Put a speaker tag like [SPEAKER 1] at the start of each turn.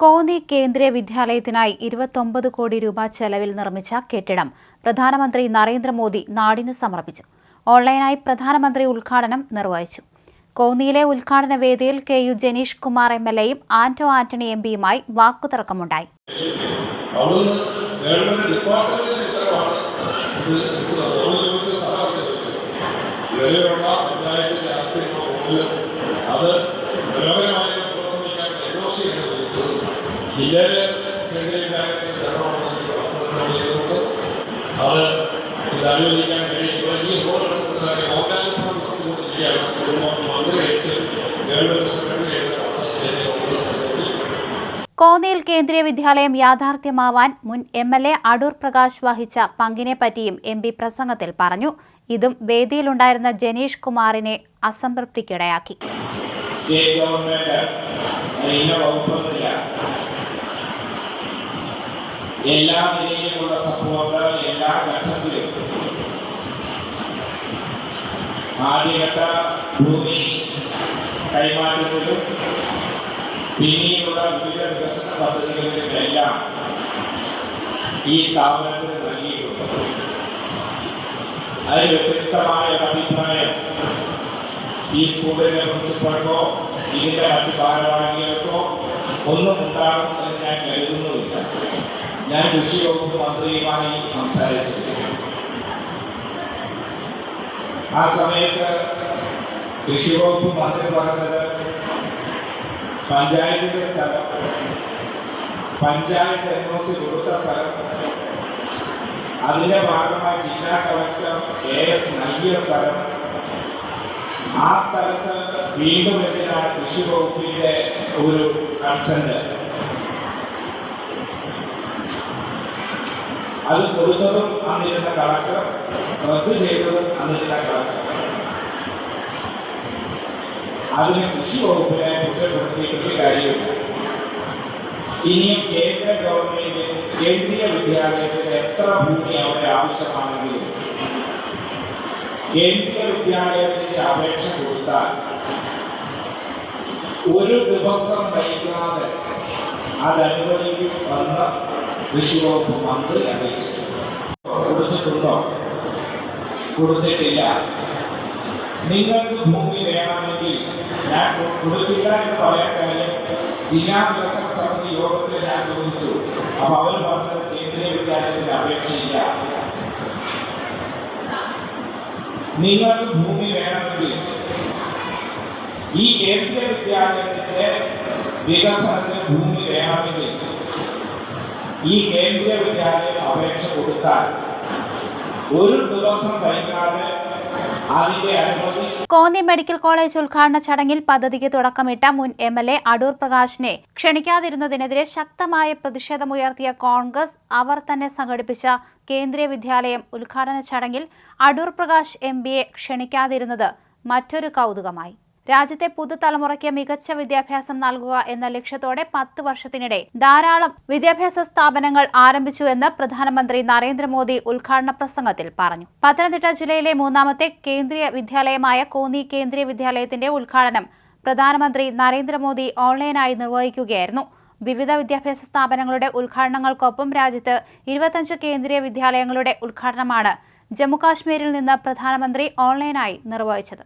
[SPEAKER 1] കോന്നി കേന്ദ്രീയ വിദ്യാലയത്തിനായി ഇരുപത്തൊമ്പത് കോടി രൂപ ചെലവിൽ നിർമ്മിച്ച കെട്ടിടം പ്രധാനമന്ത്രി നരേന്ദ്രമോദി നാടിന് സമർപ്പിച്ചു. ഓൺലൈനായി പ്രധാനമന്ത്രി ഉദ്ഘാടനം നിർവഹിച്ചു. കോന്നിയിലെ ഉദ്ഘാടന വേദിയിൽ K U Janeesh Kumar M L എയും ആന്റോ ആന്റണി എം പിയുമായി വാക്കുതർക്കമുണ്ടായി
[SPEAKER 2] ഗവൺമെന്റ് ഡിപ്പാർട്ട്മെന്റിന്റെ ഉത്തരവാണ് ഇത് എടുക്കുന്നത് നമ്മൾ ചോദിച്ച സ്ഥലമൊക്കെ നിലവിലുള്ള പഞ്ചായത്ത് രാഷ്ട്രീയമോ മുമ്പിൽ അത് മനോഹരമായി പുറപ്പെടുവിക്കാൻ എൻ ഒ സി ആണ് വിളിച്ചത്
[SPEAKER 1] കോന്നിയിൽ കേന്ദ്രീയ വിദ്യാലയം യാഥാർത്ഥ്യമാവാൻ മുൻ M L A Adoor Prakash വഹിച്ച പങ്കിനെ പറ്റിയും എം പി പ്രസംഗത്തിൽ പറഞ്ഞു. ഇതും വേദിയിലുണ്ടായിരുന്ന ജനീഷ് കുമാറിനെ അസംതൃപ്തിക്കിടയാക്കി.
[SPEAKER 3] സ്റ്റേറ്റ് ഗവൺമെന്റ് ഇന്ന വകുപ്പൊന്നുമില്ല. എല്ലാ നിലയിലുമുള്ള സപ്പോർട്ട് എല്ലാ ഘട്ടത്തിലും. ആദ്യഘട്ട ഭൂമി കൈമാറ്റത്തിലും പിന്നീടുള്ള വിവിധ വികസന പദ്ധതികളിലും എല്ലാം ഈ സ്ഥാപനത്തിന് നൽകിയിട്ടുണ്ട്. അതിൽ വ്യത്യസ്തമായ അഭിപ്രായം ഈ സ്കൂളിലെ പ്രിൻസിപ്പൾക്കോ ഇതിന്റെ മറ്റു ഭാരവാഹികൾക്കോ ഒന്നും ഉണ്ടാകുമെന്ന് ഞാൻ കരുതുന്നുമില്ല. ഞാൻ കൃഷി വകുപ്പ് മന്ത്രിയുമായി സംസാരിച്ചിരുന്നു ആ സമയത്ത് കൃഷി വകുപ്പ് മന്ത്രി പറഞ്ഞത് പഞ്ചായത്തിന്റെ സ്ഥലം പഞ്ചായത്ത് എൻ ഒ സി കൊടുത്ത സ്ഥലം അതിന്റെ ഭാഗമായി ജില്ലാ കളക്ടർ എ എസ് നൽകിയ സ്ഥലം ആ സ്ഥലത്ത് വീണ്ടും എന്തിനാണ് കൃഷി വകുപ്പിന്റെ ഒരു കൺസെന്റ് അത് കൊടുത്തതും അന്നിരുന്ന കളക്ടർ റദ്ദ് ചെയ്തതും അന്നിരുന്ന കളക്ടർ അതിന് കൃഷി വകുപ്പിനെ കുറ്റപ്പെടുത്തിയിട്ടൊരു കാര്യമില്ല ഇനിയും കേന്ദ്ര ഗവൺമെന്റ് കേന്ദ്രീയ വിദ്യാലയത്തിന് എത്ര ഭൂമി അവിടെ ആവശ്യമാണെങ്കിലും കേന്ദ്രീയ വിദ്യാലയത്തിന്റെ അപേക്ഷ കൊടുത്താൽ ഒരു ദിവസം വൈകാതെ അത് അനുവദിക്കുമെന്ന് കൃഷി വകുപ്പ് മന്ത്രി അറിയിച്ചിട്ടുണ്ട്. കൊടുത്തിട്ടുണ്ടോ? കൊടുത്തിട്ടില്ല. നിങ്ങൾക്ക് ഭൂമി വേണമെങ്കിൽ ഞാൻ കൊടുക്കില്ല എന്ന് പറയാൻ കാര്യം ജില്ലാ വികസന സമിതി യോഗത്തിൽ ഞാൻ ചോദിച്ചു. അപ്പൊ അവർ പറഞ്ഞത് കേന്ദ്രീയ വിദ്യാലയത്തിന്റെ അപേക്ഷയില്ല. നിങ്ങൾക്ക് ഭൂമി വേണമെങ്കിൽ ഈ കേന്ദ്രീയ വിദ്യാലയത്തിന്റെ വികസനത്തിന് ഭൂമി വേണമെങ്കിൽ ഈ കേന്ദ്രീയ വിദ്യാലയം അപേക്ഷ കൊടുത്താൽ ഒരു ദിവസം വൈകാതെ
[SPEAKER 1] കോന്നി മെഡിക്കൽ കോളേജ് ഉദ്ഘാടന ചടങ്ങിൽ പദ്ധതിക്ക് തുടക്കമിട്ട മുൻ എം എൽ എ അടൂർ പ്രകാശിനെ ക്ഷണിക്കാതിരുന്നതിനെതിരെ ശക്തമായ പ്രതിഷേധമുയർത്തിയ കോൺഗ്രസ് അവർ തന്നെ സംഘടിപ്പിച്ച കേന്ദ്രീയ വിദ്യാലയം ഉദ്ഘാടന ചടങ്ങിൽ അടൂർ പ്രകാശ് എം ക്ഷണിക്കാതിരുന്നത് മറ്റൊരു കൗതുകമായി. രാജ്യത്തെ പുതുതലമുറയ്ക്ക് മികച്ച വിദ്യാഭ്യാസം നൽകുക എന്ന ലക്ഷ്യത്തോടെ പത്ത് വർഷത്തിനിടെ ധാരാളം വിദ്യാഭ്യാസ സ്ഥാപനങ്ങൾ ആരംഭിച്ചുവെന്ന് പ്രധാനമന്ത്രി നരേന്ദ്രമോദി ഉദ്ഘാടന പ്രസംഗത്തിൽ പറഞ്ഞു. പത്തനംതിട്ട ജില്ലയിലെ മൂന്നാമത്തെ കേന്ദ്രീയ വിദ്യാലയമായ കോന്നി കേന്ദ്രീയ വിദ്യാലയത്തിന്റെ ഉദ്ഘാടനം പ്രധാനമന്ത്രി നരേന്ദ്രമോദി ഓൺലൈനായി നിർവഹിക്കുകയായിരുന്നു. വിവിധ വിദ്യാഭ്യാസ സ്ഥാപനങ്ങളുടെ ഉദ്ഘാടനങ്ങൾക്കൊപ്പം രാജ്യത്ത് ഇരുപത്തഞ്ച് കേന്ദ്രീയ വിദ്യാലയങ്ങളുടെ ഉദ്ഘാടനമാണ് ജമ്മുകാശ്മീരിൽ നിന്ന് പ്രധാനമന്ത്രി ഓൺലൈനായി നിർവഹിച്ചത്.